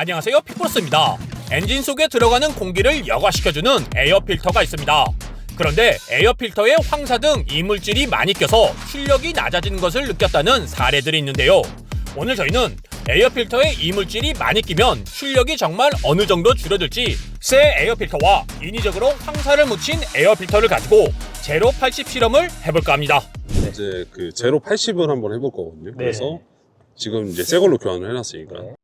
안녕하세요 피플러스입니다. 엔진 속에 들어가는 공기를 여과시켜주는 에어 필터가 있습니다. 그런데 에어 필터에 황사 등 이물질이 많이 껴서 출력이 낮아지는 것을 느꼈다는 사례들이 있는데요. 오늘 저희는 에어 필터에 이물질이 많이 끼면 출력이 정말 어느 정도 줄어들지 새 에어 필터와 인위적으로 황사를 묻힌 에어 필터를 가지고 제로 80 실험을 해볼까 합니다. 이제 그 제로 80을 한번 해볼 거거든요. 그래서 지금 이제 새 걸로 교환을 해놨으니까.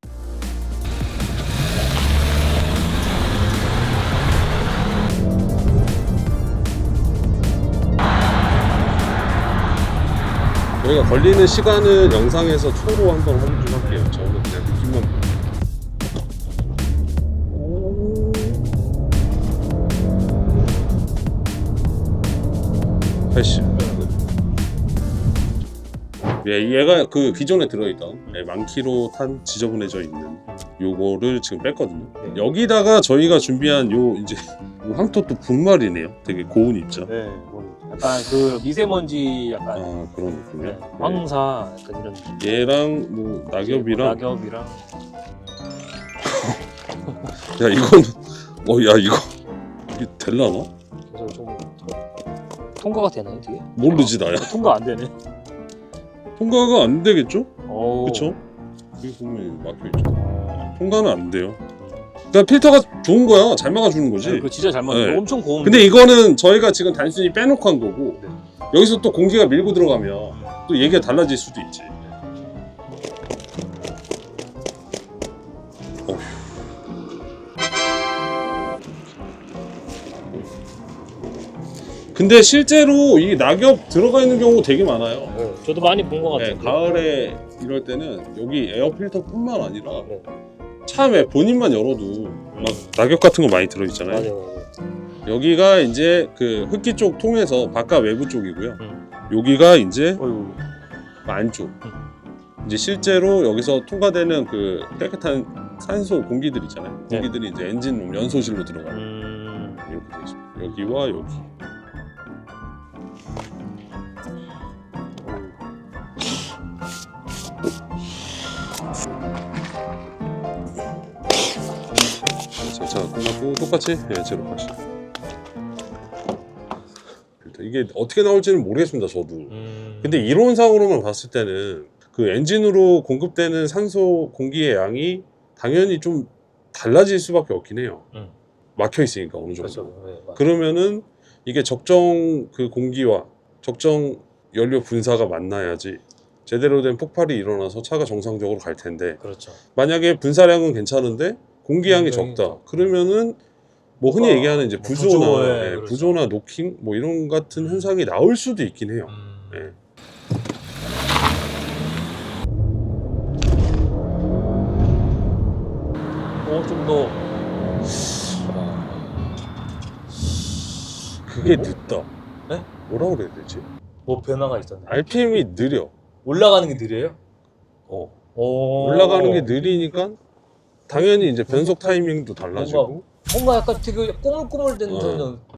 저희가 걸리는 시간은 영상에서 초로 한번 확인 좀 할게요. 저는 그냥 느낌만. 80. 예, 얘가 그 기존에 들어있던 예, 만 킬로 탄 지저분해져 있는 요거를 지금 뺐거든요. 네. 여기다가 저희가 준비한 요 이제 요 황토 또 분말이네요. 되게 고운 입자. 네, 뭐 약간 그 미세먼지 약간 아 그런 네, 느낌이요. 황사 약간 이런 느낌. 네. 얘랑 뭐 낙엽이랑 낙엽이랑 야 이건 어 야 이거 이게 될라나? 그래서 좀 통과가 되나요 뒤에? 모르지 나야. 통과 안 되네. 통과가 안 되겠죠? 오. 그쵸? 여기 보면 막혀 있죠. 통과는 안 돼요. 그러니까 필터가 좋은 거야. 잘 막아주는 거지. 네, 그 진짜 잘 맞아. 네. 엄청 고운. 근데 이거는 저희가 지금 단순히 빼놓고 한 거고 네. 여기서 또 공기가 밀고 들어가면 또 얘기가 달라질 수도 있지. 어휴. 근데 실제로 이 낙엽 들어가 있는 경우 되게 많아요. 네, 저도 많이 본 것 네, 같아요. 가을에 이럴 때는 여기 에어 필터뿐만 아니라 네. 차에 본인만 열어도 막 낙엽 같은 거 많이 들어 있잖아요. 맞아요, 맞아요. 여기가 이제 그 흡기 쪽 통해서 바깥 외부 쪽이고요. 음. 여기가 이제 어휴. 안쪽. 이제 실제로 여기서 통과되는 그 깨끗한 산소 공기들 있잖아요. 네. 공기들이 이제 엔진룸 연소실로 들어가요. 음. 이렇게 되어 있습니다. 여기와 여기. 자, 자 끝났고 똑같이 예, 제로 다시. 이게 어떻게 나올지는 모르겠습니다, 저도. 음. 근데 이론상으로만 봤을 때는 그 엔진으로 공급되는 산소 공기의 양이 당연히 좀 달라질 수밖에 없긴 해요. 음. 막혀 있으니까 어느 정도. 그렇죠. 네. 그러면은 이게 적정 그 공기와 적정 연료 분사가 만나야지 제대로 된 폭발이 일어나서 차가 정상적으로 갈 텐데 그렇죠. 만약에 분사량은 괜찮은데 공기양이 적다. 그러면은 뭐 흔히 어, 얘기하는 이제 뭐 부조나 부조, 예, 예, 그렇죠. 부조나 노킹 뭐 이런 같은 현상이 나올 수도 있긴 해요. 음. 예. 어, 좀 더. 그게 늦다. 네? 뭐라 그래야 되지? 뭐 변화가 있었네. RPM이 느려. 올라가는 게 느려요? 어. 오. 올라가는 게 느리니까 당연히 이제 변속 타이밍도 달라지고 뭔가 약간 되게 꼬물꼬물된 어.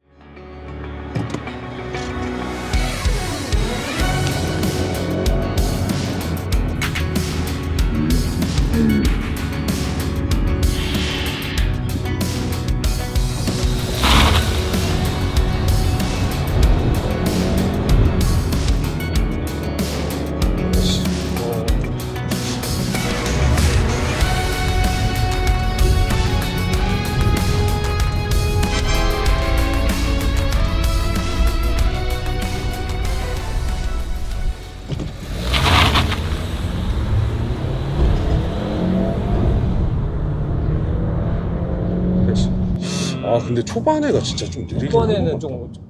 아 근데 초반에가 진짜 좀 느리긴 이번에는 한것 좀 같다.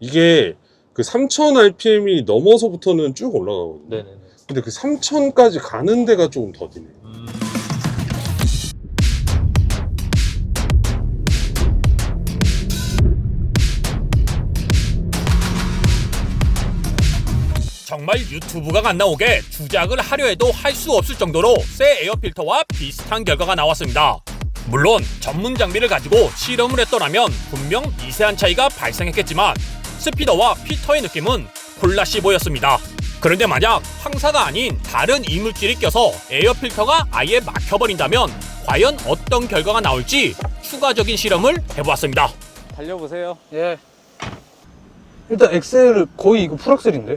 이게 그 3000 RPM이 넘어서부터는 쭉 올라가거든요 네네네. 근데 그 3000까지 가는 데가 조금 더디네 음. 정말 유튜브가 안 나오게 주작을 하려 해도 할 수 없을 정도로 새 에어 필터와 비슷한 결과가 나왔습니다. 물론 전문 장비를 가지고 실험을 했더라면 분명 미세한 차이가 발생했겠지만 스피더와 필터의 느낌은 콜라시 보였습니다. 그런데 만약 황사가 아닌 다른 이물질이 껴서 에어 필터가 아예 막혀버린다면 과연 어떤 결과가 나올지 추가적인 실험을 해보았습니다. 달려보세요. 예. 일단 엑셀 거의 이거 풀악셀인데?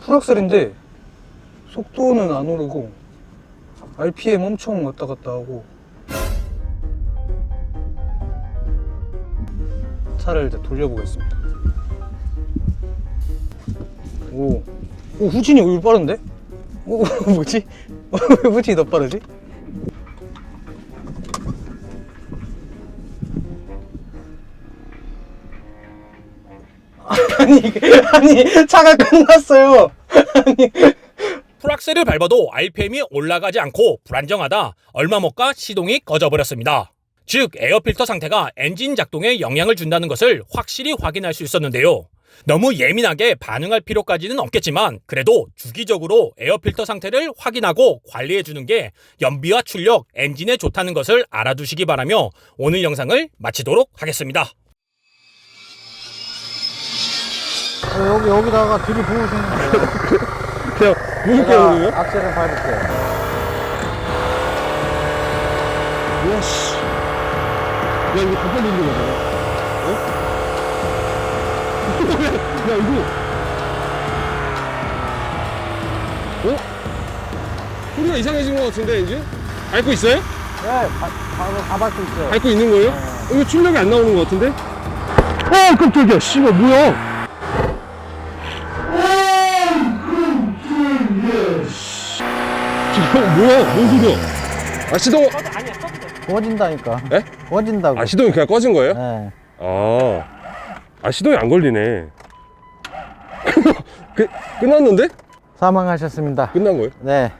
풀악셀인데 속도는 안 오르고 RPM 엄청 왔다 갔다 하고 차를 일단 돌려보겠습니다. 오, 오 후진이 오히려 빠른데? 오, 뭐지? 왜 후진이 더 빠르지? 아니, 아니, 차가 끝났어요. 아니, 풀악셀을 밟아도 RPM이 올라가지 않고 불안정하다 얼마 못 가 시동이 꺼져버렸습니다. 즉 에어필터 상태가 엔진 작동에 영향을 준다는 것을 확실히 확인할 수 있었는데요. 너무 예민하게 반응할 필요까지는 없겠지만 그래도 주기적으로 에어필터 상태를 확인하고 관리해 주는 게 연비와 출력, 엔진에 좋다는 것을 알아두시기 바라며 오늘 영상을 마치도록 하겠습니다. 여기 여기다가 들이 부으시는 그냥 제가 악셀을 밟을게요. 와씨 야 이거 다 빨리는 거잖아 어? 야 이거 어? 소리가 이상해진 것 같은데 엔진? 밟고 있어요? 네, 바, 바로 다 밟고 있어요. 밟고 있는 거예요? 이거 출력이 안 나오는 것 같은데? 어 깜짝이야 씨발 뭐야 지금 뭐야 뭔 소리야 아 시동 구워진다니까. 에? 구워진다고. 아 시동이 그냥 꺼진 거예요? 네. 아, 아 시동이 안 걸리네. 그, 끝났는데? 사망하셨습니다. 끝난 거예요? 네.